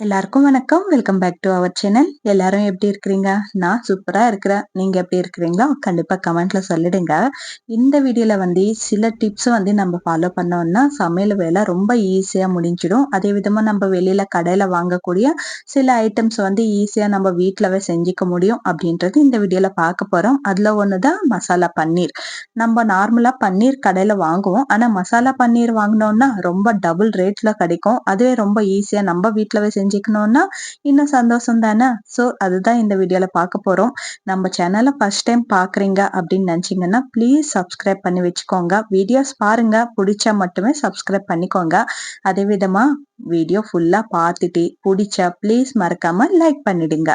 எல்லாருக்கும் வணக்கம். Welcome back to our channel எல்லாரும் எப்படி இருக்கிறீங்க? நான் சூப்பராக இருக்கிறேன். நீங்கள் எப்படி இருக்கிறீங்களோ கண்டிப்பாக கமெண்ட்ல சொல்லிடுங்க. இந்த வீடியோவில் வந்து சில டிப்ஸ் வந்து நம்ம ஃபாலோ பண்ணோம்னா சமையல் வேலை ரொம்ப ஈஸியாக முடிஞ்சிடும். அதே விதமாக நம்ம வெளியில் கடையில் வாங்கக்கூடிய சில ஐட்டம்ஸ் வந்து ஈஸியாக நம்ம வீட்டிலவே செஞ்சுக்க முடியும் அப்படின்றது இந்த வீடியோவில் பார்க்க போகிறோம் அதில் ஒன்று தான் மசாலா பன்னீர். நம்ம நார்மலாக பன்னீர் கடையில் வாங்குவோம். ஆனால் மசாலா பன்னீர் வாங்கினோம்னா ரொம்ப டபுள் ரேட்டில் கிடைக்கும். அதுவே ரொம்ப ஈஸியாக நம்ம வீட்டுலவே செஞ்சுக்கணும்னா இன்னும் சந்தோஷம் தானே ஸோ அதுதான் இந்த வீடியோல பார்க்க போறோம். நம்ம சேனலை ஃபர்ஸ்ட் டைம் பார்க்குறீங்க அப்படின்னு நினைச்சீங்கன்னா ப்ளீஸ் சப்ஸ்கிரைப் பண்ணி வச்சுக்கோங்க. வீடியோஸ் பாருங்க. பிடிச்சா மட்டுமே சப்ஸ்கிரைப் பண்ணிக்கோங்க. அதே விதமா வீடியோ ஃபுல்லா பார்த்துட்டு பிடிச்சா ப்ளீஸ் மறக்காம லைக் பண்ணிடுங்க.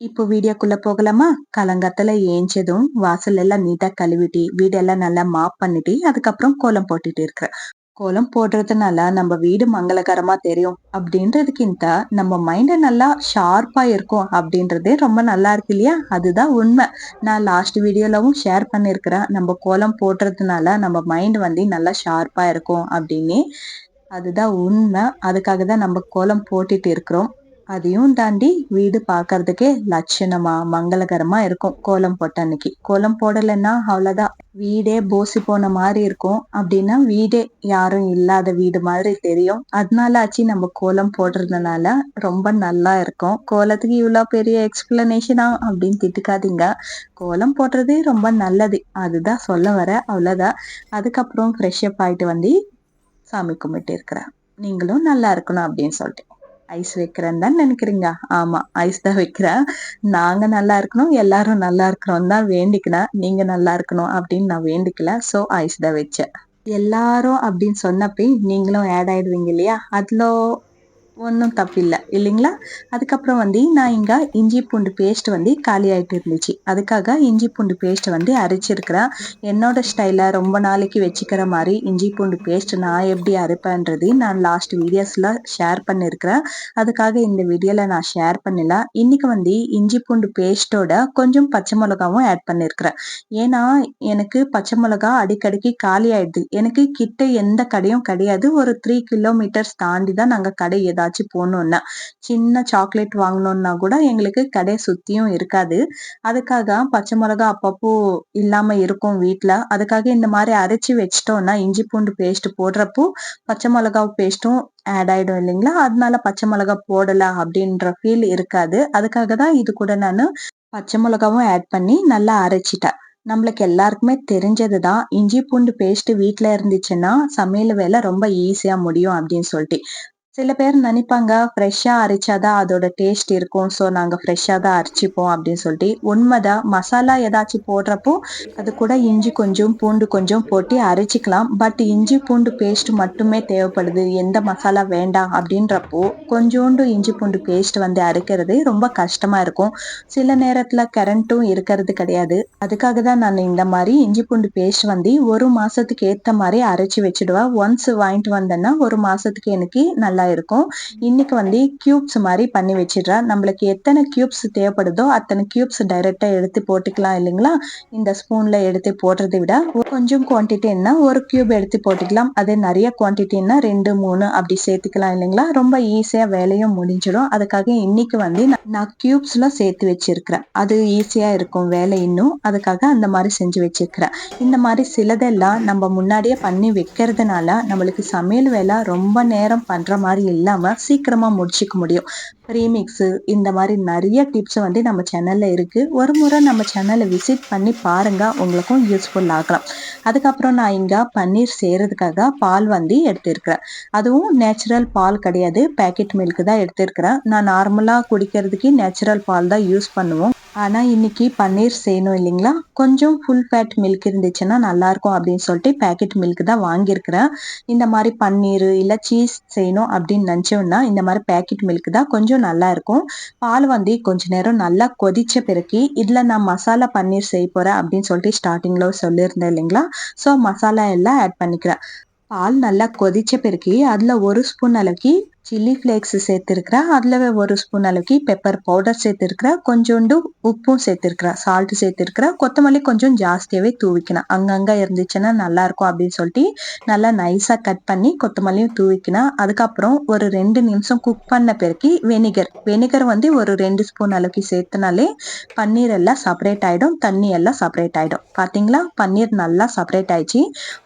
இப்போ வீடியோக்குள்ள போகலாமா? கலங்கத்தில் ஏஞ்சதும் வாசல் எல்லாம் நீட்டாக கழுவிட்டு வீடெல்லாம் நல்லா மாப் பண்ணிட்டு அதுக்கப்புறம் கோலம் போட்டுட்டு இருக்கிறேன் கோலம் போடுறதுனால நம்ம வீடு மங்களகரமா தெரியும். அப்படின்றதுக்கிந்த நம்ம மைண்ட் நல்லா ஷார்ப்பா இருக்கும் அப்படின்றதே ரொம்ப நல்லா இருக்கு இல்லையா? அதுதான் உண்மை. நான் லாஸ்ட் வீடியோலவும் ஷேர் பண்ணிருக்கிறேன் நம்ம கோலம் போடுறதுனால நம்ம மைண்ட் வந்து நல்லா ஷார்ப்பா இருக்கும் அப்படின்னு. அதுதான் உண்மை. அதுக்காக தான் நம்ம கோலம் போட்டுட்டு இருக்கிறோம். அதையும் தாண்டி வீடு பாக்குறதுக்கே லட்சணமா மங்களகரமா இருக்கும் கோலம் போட்ட அன்னைக்கு. கோலம் போடலைன்னா அவ்வளவுதான். வீடே போசி போன மாதிரி இருக்கும். அப்படின்னா வீடே யாரும் இல்லாத வீடு மாதிரி தெரியும். அதனால ஆச்சு நம்ம கோலம் போடுறதுனால ரொம்ப நல்லா இருக்கும். கோலத்துக்கு இவ்வளவு பெரிய எக்ஸ்பிளனேஷனா அப்படின்னு திட்டுக்காதீங்க. கோலம் போடுறது ரொம்ப நல்லது. அதுதான் சொல்ல வர. அவ்வளவுதான். அதுக்கப்புறம் ஃப்ரெஷ் அப் ஆயிட்டு வந்து சாமி கும்பிட்டு இருக்கிறேன். நீங்களும் நல்லா இருக்கணும் அப்படின்னு சொல்லிட்டு. ஐஸ் வைக்கிறேன்னு தான் நினைக்கிறீங்க? ஆமா ஐஸ் தான் வைக்கிறேன். நாங்க நல்லா இருக்கணும் எல்லாரும் நல்லா இருக்கிறோம் தான் வேண்டிக்கினேன் நீங்க நல்லா இருக்கணும் அப்படின்னு நான் வேண்டிக்கல. சோ ஐஸ் தான் வச்சேன். எல்லாரும் அப்படின்னு சொன்னப்ப நீங்களும் ஆட் ஆயிடுவீங்க இல்லையா? அதுல ஒன்றும் தப்பில்லை இல்லைங்களா? அதுக்கப்புறம் வந்து நான் இங்கே இஞ்சி பூண்டு பேஸ்ட் வந்து காலி ஆகிட்டு இருந்துச்சு. அதுக்காக இஞ்சி பூண்டு பேஸ்ட் வந்து அரைச்சிருக்கிறேன் என்னோட ஸ்டைலில் ரொம்ப நாளைக்கு வச்சுக்கிற மாதிரி இஞ்சி பூண்டு பேஸ்ட் நான் எப்படி அரைப்பேன்றது நான் லாஸ்ட் வீடியோஸில் ஷேர் பண்ணியிருக்கிறேன் அதுக்காக இந்த வீடியோவில் நான் ஷேர் பண்ணல. இன்றைக்கி வந்து இஞ்சி பூண்டு பேஸ்ட்டோட கொஞ்சம் பச்சை மிளகாவும் ஆட் பண்ணியிருக்கிறேன் ஏன்னா எனக்கு பச்சை மிளகா அடிக்கடிக்கு காலி ஆயிடுது. எனக்கு கிட்ட எந்த கடையும் கிடையாது. ஒரு த்ரீ கிலோமீட்டர்ஸ் தாண்டி தான் நாங்கள் கடை ஏதாவது ஏதாச்சும் போகணும்னா சின்ன சாக்லேட் வாங்கணும்னா கூட எங்களுக்கு கடை சுத்தியும் இருக்காது. அதுக்காக பச்சை மிளகா அப்பப்போ இல்லாம இருக்கும் வீட்டுல அதுக்காக இந்த மாதிரி அரைச்சி வச்சிட்டோம்னா இஞ்சி பூண்டு பேஸ்ட் போடுறப்போ பச்சை மிளகா பேஸ்ட்டும் ஆட் ஆயிடும் இல்லைங்களா? அதனால பச்சை மிளகா போடல அப்படின்ற ஃபீல் இருக்காது. அதுக்காக தான் இது கூட நான் பச்சை மிளகாவும் ஆட் பண்ணி நல்லா அரைச்சிட்டேன். நம்மளுக்கு எல்லாருக்குமே தெரிஞ்சது தான் இஞ்சி பூண்டு பேஸ்ட் வீட்டில் இருந்துச்சுன்னா சமையல் வேலை ரொம்ப ஈஸியா முடியும் அப்படின்னு சொல்லிட்டு. சில பேர் நினைப்பாங்க ஃப்ரெஷ்ஷாக அரைச்சாதான் அதோட டேஸ்ட் இருக்கும். ஸோ நாங்கள் ஃப்ரெஷ்ஷாக தான் அரைச்சிப்போம் அப்படின்னு சொல்லிட்டு உண்மைதான் மசாலா ஏதாச்சும் போடுறப்போ அது கூட இஞ்சி கொஞ்சம் பூண்டு கொஞ்சம் போட்டு அரைச்சிக்கலாம். பட் இஞ்சி பூண்டு பேஸ்ட் மட்டுமே தேவைப்படுது. எந்த மசாலா வேண்டாம் அப்படின்றப்போ கொஞ்சோண்டு இஞ்சி பூண்டு பேஸ்ட் வந்து அரைக்கிறது ரொம்ப கஷ்டமாக இருக்கும். சில நேரத்தில் கரண்ட்டும் இருக்கிறது கிடையாது. அதுக்காக தான் நான் இந்த மாதிரி இஞ்சி பூண்டு பேஸ்ட் வந்து ஒரு மாதத்துக்கு ஏற்ற மாதிரி அரைச்சி வச்சிடுவேன். ஒன்ஸ் வாங்கிட்டு வந்தேன்னா ஒரு மாதத்துக்கு எனக்கு நல்லா இருக்கும். இன்னைக்கு வந்து கியூப்ஸ் மாதிரி பண்ணி வச்சிடுறேன். நம்மளுக்கு எத்தனை கியூப்ஸ் தேவைப்படுதோ அத்தனை கியூப்ஸ் டைரக்டா எடுத்து போட்டுக்கலாம் இல்லைங்களா? இந்த ஸ்பூன்ல எடுத்து போடுறதை விட கொஞ்சம் குவான்டிட்டின்னா ஒரு கியூப் எடுத்து போட்டுக்கலாம். அதே நிறைய குவான்டிட்டின்னா ரெண்டு மூணு அப்படி சேர்த்துக்கலாம் இல்லைங்களா? ரொம்ப ஈஸியா வேலையும் முடிஞ்சிடும். அதுக்காக இன்னைக்கு வந்து நான் கியூப்ஸ்ல சேர்த்து வச்சிருக்கிறேன். அது ஈஸியா இருக்கும் வேலை இன்னும். அதுக்காக அந்த மாதிரி செஞ்சு வச்சிருக்கிறேன். இந்த மாதிரி சிலதெல்லாம் நம்ம முன்னாடியே பண்ணி வைக்கிறதுனால நம்மளுக்கு சமையல் வேலை ரொம்ப நேரம் பண்ற மாதிரி மாதிரி இல்லாம சீக்கிரமா முடிச்சுக்க முடியும். ரீமிக்ஸு இந்த மாதிரி நிறைய டிப்ஸ் வந்து நம்ம சேனலில் இருக்குது ஒரு முறை நம்ம சேனலை விசிட் பண்ணி பாருங்கள் உங்களுக்கும் யூஸ்ஃபுல் ஆகலாம். அதுக்கப்புறம் நான் இங்கே பன்னீர் செய்கிறதுக்காக பால் வந்து எடுத்திருக்கிறேன். அதுவும் நேச்சுரல் பால் கிடையாது. பேக்கெட் மில்க் தான் எடுத்திருக்கிறேன். நான் நார்மலாக குடிக்கிறதுக்கு நேச்சுரல் பால் தான் யூஸ் பண்ணுவோம். ஆனால் இன்னைக்கு பன்னீர் செய்யணும் இல்லைங்களா? கொஞ்சம் ஃபுல் ஃபேட் மில்க் இருந்துச்சுன்னா நல்லாயிருக்கும் அப்படின்னு சொல்லிட்டு பேக்கெட் மில்க் தான் வாங்கியிருக்கிறேன். இந்த மாதிரி பன்னீர் இல்லை சீஸ் செய்யணும் அப்படின்னு நினச்சோன்னா இந்த மாதிரி பேக்கெட் மில்க் தான் கொஞ்சம் நல்லா இருக்கும் பால் வந்து கொஞ்ச நேரம் நல்லா கொதிச்ச பிறகு இதுல நான் மசாலா பன்னீர் செய்ய போறேன் அப்படின்னு சொல்லிட்டு ஸ்டார்டிங்ல சொல்லியிருந்தேன் இல்லைங்களா? ஸோ மசாலா எல்லாம் ஆட் பண்ணிக்கிறேன். பால் நல்லா கொதிச்ச பிறகு அதுல ஒரு ஸ்பூன் அளவுக்கு சில்லி ஃப்ளேக்ஸ் சேர்த்துருக்குறேன் அதில் ஒரு ஸ்பூன் அளவுக்கு பெப்பர் பவுடர் சேர்த்துருக்குறேன் கொஞ்சோண்டு உப்பும் சேர்த்துருக்குறேன் சால்ட் சேர்த்துருக்குறேன் கொத்தமல்லி கொஞ்சம் ஜாஸ்தியாகவே தூவிக்கணும் அங்கங்கே இருந்துச்சுன்னா நல்லாயிருக்கும் அப்படின்னு சொல்லிட்டு நல்லா நைஸாக கட் பண்ணி கொத்தமல்லியும் தூவிக்கணும் அதுக்கப்புறம் ஒரு ரெண்டு நிமிஷம் குக் பண்ண பிறகு வெனிகர் வெனிகர் வந்து ஒரு ரெண்டு ஸ்பூன் அளவுக்கு சேர்த்துனாலே பன்னீர் எல்லாம் செப்பரேட் ஆகிடும் தண்ணி எல்லாம் செப்பரேட் ஆகிடும் பார்த்தீங்களா பன்னீர் நல்லா செப்பரேட் ஆயிடுச்சு.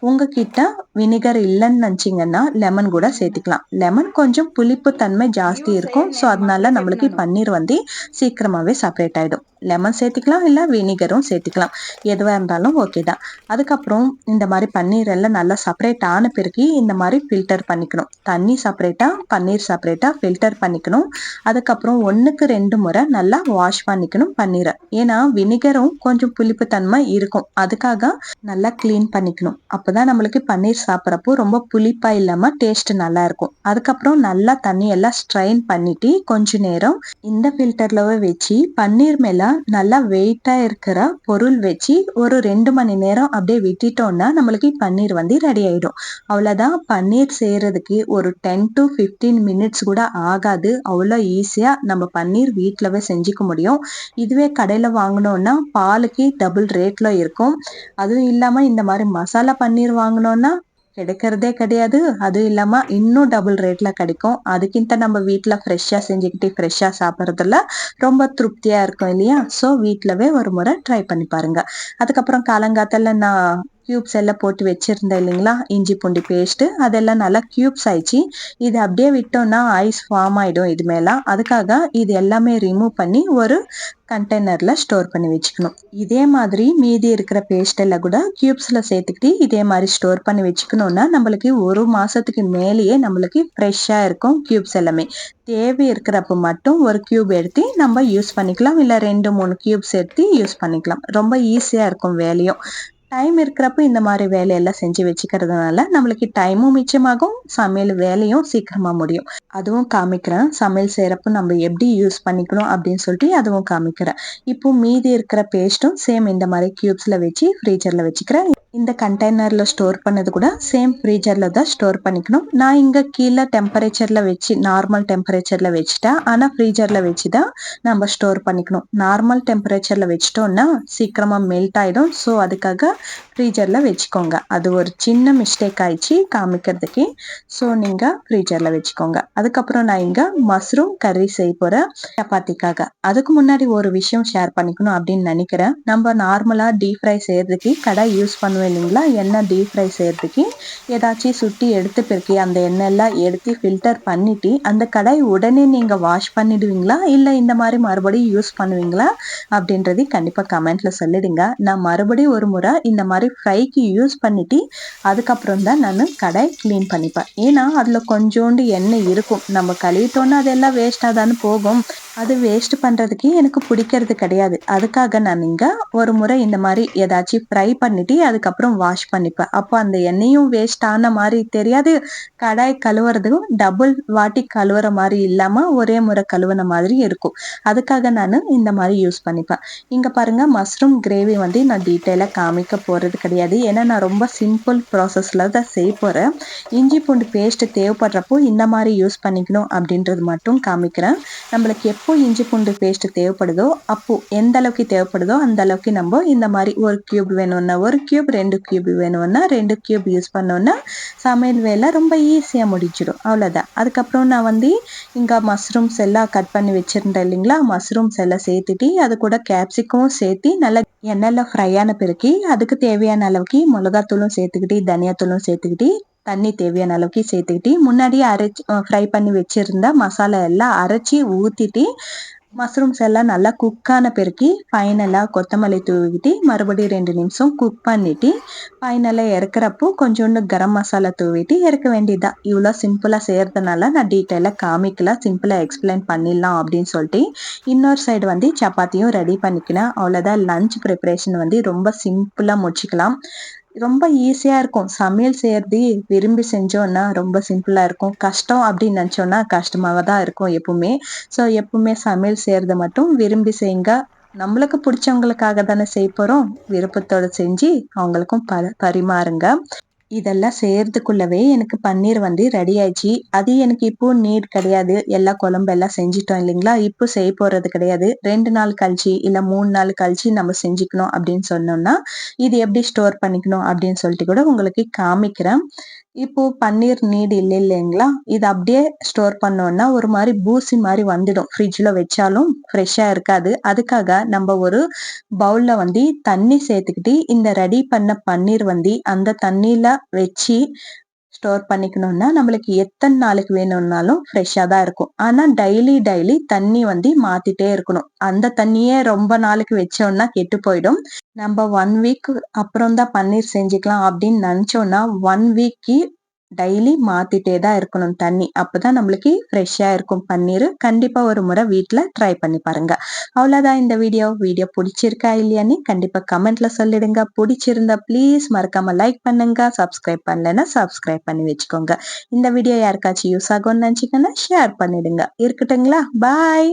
உங்ககிட்ட வினிகர் இல்லைன்னு நினச்சிங்கன்னா லெமன் கூட சேர்த்துக்கலாம். லெமன் கொஞ்சம் புளிப்பு தன்மை ஜாஸ்தி இருக்கும். ஸோ அதனால நம்மளுக்கு பன்னீர் வந்து சீக்கிரமாகவே செப்பரேட் ஆகிடும் லெமன் சேர்த்துக்கலாம் இல்லை வினிகரும் சேர்த்துக்கலாம். எதுவாக இருந்தாலும் ஓகே தான். அதுக்கப்புறம் இந்த மாதிரி பன்னீர் எல்லாம் நல்லா செப்பரேட் ஆன பிறகு இந்த மாதிரி ஃபில்டர் பண்ணிக்கணும். தண்ணி செப்பரேட்டாக பன்னீர் செப்பரேட்டாக ஃபில்டர் பண்ணிக்கணும். அதுக்கப்புறம் ஒன்றுக்கு ரெண்டு முறை நல்லா வாஷ் பண்ணிக்கணும் பன்னீரை. ஏன்னா வினிகரும் கொஞ்சம் புளிப்பு தன்மை இருக்கும். அதுக்காக நல்லா க்ளீன் பண்ணிக்கணும். அப்போதான் நம்மளுக்கு பன்னீர் சாப்பிட்றப்போ ரொம்ப புளிப்பாக இல்லாமல் டேஸ்ட் நல்லா இருக்கும். அதுக்கப்புறம் நல்லா தண்ணி எல்லாம் ஸ்ட்ரைன் பண்ணிட்டு கொஞ்ச நேரம் இந்த ஃபில்டர்லவே வச்சு பன்னீர் மேலே நல்லா வெயிட்டா இருக்கிற பொருள் வச்சு ஒரு ரெண்டு மணி நேரம் அப்படியே விட்டுட்டோம்னா நம்மளுக்கு பன்னீர் வந்து ரெடி ஆயிடும். அவ்வளோதான் பன்னீர் செய்யறதுக்கு ஒரு டென் டு ஃபிஃப்டீன் மினிட்ஸ் கூட ஆகாது. அவ்வளோ ஈஸியா நம்ம பன்னீர் வீட்டிலவே செஞ்சுக்க முடியும். இதுவே கடையில் வாங்கினோம்னா பாலுக்கு டபுள் ரேட்ல இருக்கும். அதுவும் இல்லாம இந்த மாதிரி மசாலா பன்னீர் வாங்கினோம்னா கிடைக்கிறதே கிடையாது. அதுவும் இல்லாம இன்னும் டபுள் ரேட்ல கிடைக்கும். அதுக்கிட்ட நம்ம வீட்டுல ஃப்ரெஷ்ஷா செஞ்சுக்கிட்டு ஃப்ரெஷ்ஷா சாப்பிட்றதுல ரொம்ப திருப்தியா இருக்கும் இல்லையா? ஸோ வீட்டிலவே ஒரு முறை ட்ரை பண்ணி பாருங்க. அதுக்கப்புறம் காலங்காத்தால நான் க்யூப்ஸ் எல்லாம் போட்டு வச்சுருந்தேன் இல்லைங்களா? இஞ்சி பூண்டு பேஸ்ட்டு அதெல்லாம் நல்லா க்யூப்ஸ் ஆயிடுச்சு. இது அப்படியே விட்டோம்னா ஐஸ் ஃபார்ம் ஆகிடும் இது மேலே. அதுக்காக இது எல்லாமே ரிமூவ் பண்ணி ஒரு கண்டெய்னரில் ஸ்டோர் பண்ணி வச்சுக்கணும். இதே மாதிரி மீதி இருக்கிற பேஸ்டெல்லாம் கூட க்யூப்ஸில் சேர்த்துக்கிட்டு இதே மாதிரி ஸ்டோர் பண்ணி வச்சுக்கணும்னா நம்மளுக்கு ஒரு மாதத்துக்கு மேலேயே நம்மளுக்கு ஃப்ரெஷ்ஷாக இருக்கும் க்யூப்ஸ் எல்லாமே. தேவை இருக்கிறப்ப மட்டும் ஒரு க்யூப் எடுத்து நம்ம யூஸ் பண்ணிக்கலாம். இல்லை ரெண்டு மூணு க்யூப்ஸ் எடுத்து யூஸ் பண்ணிக்கலாம். ரொம்ப ஈஸியாக இருக்கும் வேலையும். டைம் இருக்கிறப்ப இந்த மாதிரி வேலையெல்லாம் செஞ்சு வச்சுக்கிறதுனால நம்மளுக்கு டைமும் மிச்சமாகும் சமையல் வேலையும் சீக்கிரமா முடியும். அதுவும் காமிக்கிறேன். சமையல் செய்யறப்ப நம்ம எப்படி யூஸ் பண்ணிக்கணும் அப்படின்னு சொல்லிட்டு அதுவும் காமிக்கிறேன். இப்போ மீதி இருக்கிற பேஸ்ட்டும் சேம் இந்த மாதிரி கியூப்ஸ்ல வச்சு ஃப்ரீஜர்ல வச்சுக்கிறேன். இந்த கண்டெய்னரில் ஸ்டோர் பண்ணது கூட சேம் ஃப்ரீஜரில் தான் ஸ்டோர் பண்ணிக்கணும். நான் இங்கே கீழே டெம்பரேச்சரில் வச்சு நார்மல் டெம்பரேச்சரில் வச்சுட்டேன். ஆனால் ஃப்ரீஜரில் வச்சு தான் நம்ம ஸ்டோர் பண்ணிக்கணும். நார்மல் டெம்பரேச்சரில் வச்சிட்டோம்னா சீக்கிரமாக மெல்ட் ஆகிடும் ஸோ அதுக்காக ஃப்ரீஜரில் வச்சுக்கோங்க. அது ஒரு சின்ன மிஸ்டேக் ஆயிடுச்சு காமிக்கிறதுக்கு. ஸோ நீங்கள் ஃப்ரீஜரில் வச்சுக்கோங்க. அதுக்கப்புறம் நான் இங்கே மஷ்ரூம் கறி செய்ய போகிறேன் சப்பாத்திக்காக. அதுக்கு முன்னாடி ஒரு விஷயம் ஷேர் பண்ணிக்கணும் அப்படின்னு நினைக்கிறேன். நம்ம நார்மலாக டீப் ஃப்ரை செய்யறதுக்கு கடை யூஸ் பண்ணுவோம் இல்லைங்களா எண்ணெய் டீப் ஃப்ரை செய்யறதுக்கு ஏதாச்சும் சுட்டி எடுத்து பிறகு அந்த எண்ணெயெல்லாம் எடுத்து ஃபில்டர் பண்ணிட்டு அந்த கடாய் உடனே நீங்கள் வாஷ் பண்ணிடுவீங்களா? இல்லை இந்த மாதிரி மறுபடியும் யூஸ் பண்ணுவீங்களா? அப்படின்றது கண்டிப்பாக கமெண்ட்ல சொல்லிடுங்க. நான் மறுபடியும் ஒரு முறை இந்த மாதிரி ஃப்ரைக்கு யூஸ் பண்ணிட்டு அதுக்கப்புறம் தான் நான் கடாய் க்ளீன் பண்ணிப்பேன். ஏன்னா அதில் கொஞ்சோண்டு எண்ணெய் இருக்கும். நம்ம கழுவிட்டோன்னா அதெல்லாம் வேஸ்ட்டாக தானே போகும். அது வேஸ்ட் பண்ணுறதுக்கு எனக்கு பிடிக்கிறது கிடையாது. அதுக்காக நான் இங்கே ஒரு முறை இந்த மாதிரி ஏதாச்சும் ஃப்ரை பண்ணிட்டு அதுக்கப்புறம் வாஷ் பண்ணிப்பேன். அப்போ அந்த எண்ணெயும் வேஸ்ட் ஆன மாதிரி தெரியாது. கடாய் கழுவுறதுக்கும் டபுள் வாட்டி கழுவுற மாதிரி இல்லாமல் ஒரே முறை கழுவுன மாதிரி இருக்கும். அதுக்காக நான் இந்த மாதிரி யூஸ் பண்ணிப்பேன். இங்கே பாருங்கள் மஷ்ரூம் கிரேவி வந்து நான் டீட்டெயிலாக காமிக்க போகிறது கிடையாது. ஏன்னா நான் ரொம்ப சிம்பிள் ப்ராசஸில் தான் செய்ய போகிறேன் இஞ்சி பூண்டு பேஸ்ட் தேவைப்படுறப்போ இந்த மாதிரி யூஸ் பண்ணிக்கணும் அப்படின்றது மட்டும் காமிக்கிறேன். நம்மளுக்கு எப்போ இஞ்சி பூண்டு பேஸ்ட் தேவைப்படுதோ அப்போ எந்த அளவுக்கு தேவைப்படுதோ அந்த அளவுக்கு நம்ம இந்த மாதிரி ஒரு கியூப் வேணும்னா ஒரு கியூப் ரெண்டு கியூப் வேணும்னா ரெண்டு கியூப் யூஸ் பண்ணோன்னா சமையல் வேலை ரொம்ப ஈஸியாக முடிச்சிடும் அவ்வளோதான் அதுக்கப்புறம் நான் வந்து இங்கே மஷ்ரூம்ஸ் எல்லாம் கட் பண்ணி வச்சுருந்தேன் இல்லைங்களா? மஷ்ரூம்ஸ் எல்லாம் சேர்த்துட்டு அது கூட கேப்சிக்கும் சேர்த்து நல்லா எண்ணெயில் ஃப்ரை ஆன பிறகு அதுக்கு தேவையான அளவுக்கு மிளகாத்தூளும் சேர்த்துக்கிட்டு தனியாத்தூளும் சேர்த்துக்கிட்டு தண்ணி தேவையான அளவுக்கு சேர்த்துக்கிட்டு முன்னாடியே அரைச்சி ஃப்ரை பண்ணி வச்சுருந்த மசாலா எல்லாம் அரைச்சி ஊற்றிட்டு மஷ்ரூம்ஸ் எல்லாம் நல்லா குக்கான பிறகு ஃபைனலாக கொத்தமல்லி தூவிட்டு மறுபடியும் ரெண்டு நிமிஷம் குக் பண்ணிட்டு ஃபைனலாக இறக்குறப்போ கொஞ்சோண்டு கரம் மசாலா தூவிட்டு இறக்க வேண்டியதுதான் இவ்வளோ சிம்பிளாக செய்கிறதுனால நான் டீட்டெயிலாக காமிக்கலாம் சிம்பிளாக எக்ஸ்பிளைன் பண்ணிடலாம் அப்படின்னு சொல்லிட்டு இன்னொரு சைடு வந்து சப்பாத்தியும் ரெடி பண்ணிக்கினேன். அவ்வளோதான் லஞ்ச் ப்ரிப்பரேஷன் வந்து ரொம்ப சிம்பிளாக முடிச்சுக்கலாம். ரொம்ப ஈஸியாக இருக்கும். சமையல் செய்யறது விரும்பி செஞ்சோன்னா ரொம்ப சிம்பிளாக இருக்கும். கஷ்டம் அப்படின்னு நினச்சோன்னா கஷ்டமாக தான் இருக்கும் எப்பவுமே. ஸோ எப்பவுமே சமையல் செய்யறத மட்டும் விரும்பி செய்யுங்க. நம்மளுக்கு பிடிச்சவங்களுக்காக தானே செய்ய போகிறோம் விருப்பத்தோடு செஞ்சு அவங்களுக்கும் ப பரிமாறுங்க. இதெல்லாம் செய்யறதுக்குள்ளவே எனக்கு பன்னீர் வந்து ரெடி ஆயிடுச்சு. அது எனக்கு இப்போ நீட் கிடையாது. எல்லா குழம்பு எல்லாம் செஞ்சிட்டோம் இல்லைங்களா? இப்போ செய்ய போறது கிடையாது. ரெண்டு நாள் கழிச்சு இல்ல மூணு நாள் கழிச்சு நம்ம செஞ்சுக்கணும் அப்படின்னு சொன்னோம்னா இது எப்படி ஸ்டோர் பண்ணிக்கணும் அப்படின்னு சொல்லிட்டு கூட உங்களுக்கு காமிக்கிறேன். இப்போ பன்னீர் நீடு இல்லை இல்லைங்களா? இது அப்படியே ஸ்டோர் பண்ணோம்னா ஒரு மாதிரி பூசி மாதிரி வந்துடும். ஃப்ரிட்ஜில் வச்சாலும் ஃப்ரெஷ்ஷாக இருக்காது. அதுக்காக நம்ம ஒரு பவுலில் வந்து தண்ணி சேர்த்துக்கிட்டு இந்த ரெடி பண்ண பன்னீர் வந்து அந்த தண்ணியில் வச்சு ஸ்டோர் பண்ணிக்கணும்னா நம்மளுக்கு எத்தனை நாளுக்கு வேணும்னாலும் ஃப்ரெஷ்ஷாக தான் இருக்கும். ஆனால் டெய்லி டெய்லி தண்ணி வந்து மாத்திட்டே இருக்கணும். அந்த தண்ணியே ரொம்ப நாளுக்கு வச்சோம்னா கெட்டு போயிடும். நம்ம ஒன் வீக் அப்புறம் தான் பன்னீர் செஞ்சுக்கலாம் அப்படின்னு நினச்சோம்னா ஒன் வீக்கு டெய்லி மாத்திட்டே தான் இருக்கணும் தண்ணி. அப்பதான் நம்மளுக்கு ஃப்ரெஷ்ஷா இருக்கும் பன்னீர். கண்டிப்பா ஒரு முறை வீட்டுல ட்ரை பண்ணி பாருங்க. அவ்வளவுதான் இந்த வீடியோ வீடியோ பிடிச்சிருக்கா இல்லையான்னு கண்டிப்பா கமெண்ட்ல சொல்லிடுங்க. பிடிச்சிருந்தா ப்ளீஸ் மறக்காம லைக் பண்ணுங்க. சப்ஸ்கிரைப் பண்ணலன்னா சப்ஸ்கிரைப் பண்ணி வச்சுக்கோங்க. இந்த வீடியோ யாருக்காச்சும் யூஸ் ஆகும்னு நினைச்சீங்கன்னா ஷேர் பண்ணிடுங்க. இருக்கட்டுங்களா? பாய்